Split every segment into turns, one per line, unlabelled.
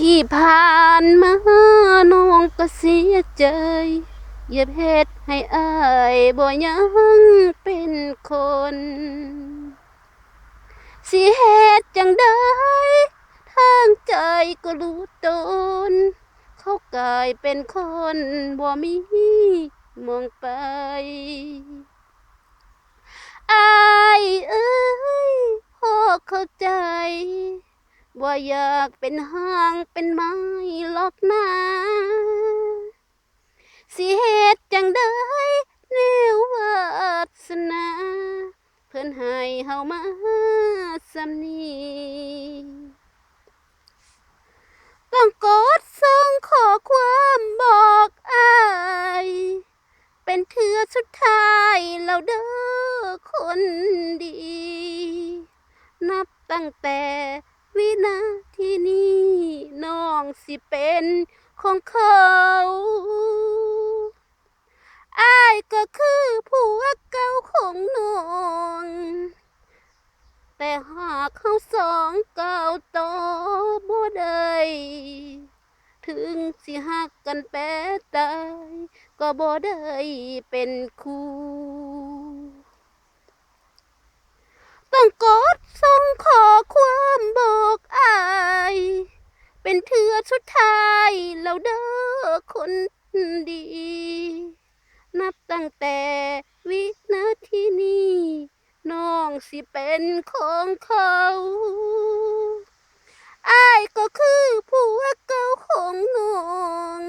ที่ผ่านมาน้องก็เสียใจอย่าเพศให้อายบ่ยังเป็นคน สิเหตุจังได้ทางใจก็รู้ตน เขากลายเป็นคนบ่มีมองไป อายเอ้ยพ่อเข้าใจ ว่าอยากเป็นห้างเป็นไม้หรอกนะสิเหตุจังได้แนววาสนา เพื่อนให้เฮามาสำนีต้องกดส่งขอความบอกอาย เป็นเทือสุดท้ายแล้วเด้อคนดี นับตั้งแต่ วินาทีนี้น้องสิเป็นของเขาอายก็คือผัวเก่าของน้อง แต่หากเขาสองเก้าต่อบ่ได้ถึงสิหักกันแปรตาย ก็บ่ได้เป็นคู่ ต้องกดส่งขอความบอกอาย เป็นเทือ สุดท้ายแล้วเด้อคนดี นับตั้งแต่วินาทีนี้น้องสิเป็นของเขาอายก็คือผัวเก่าของน้อง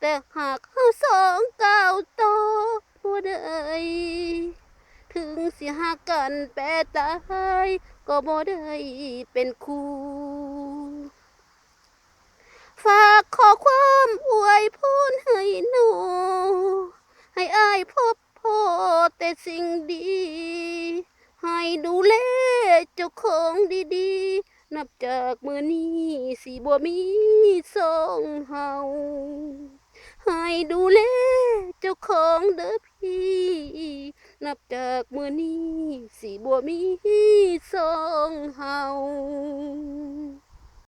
แต่หากเขาสองเก้าวต่อบ่ได้ถึงสิหากันแปรตาย ก็บ่ได้เป็นคู่ ฝากขอความอวยพรให้หนู ให้อายพบพ่อแต่สิ่งดี ให้ดูแลเจ้าของดีๆ นับจากมือนี้สิบ่มีสองเฮาให้ดูแลเจ้าของเด้อพี่ นับจากมือนี้สิบ่มีสองเฮา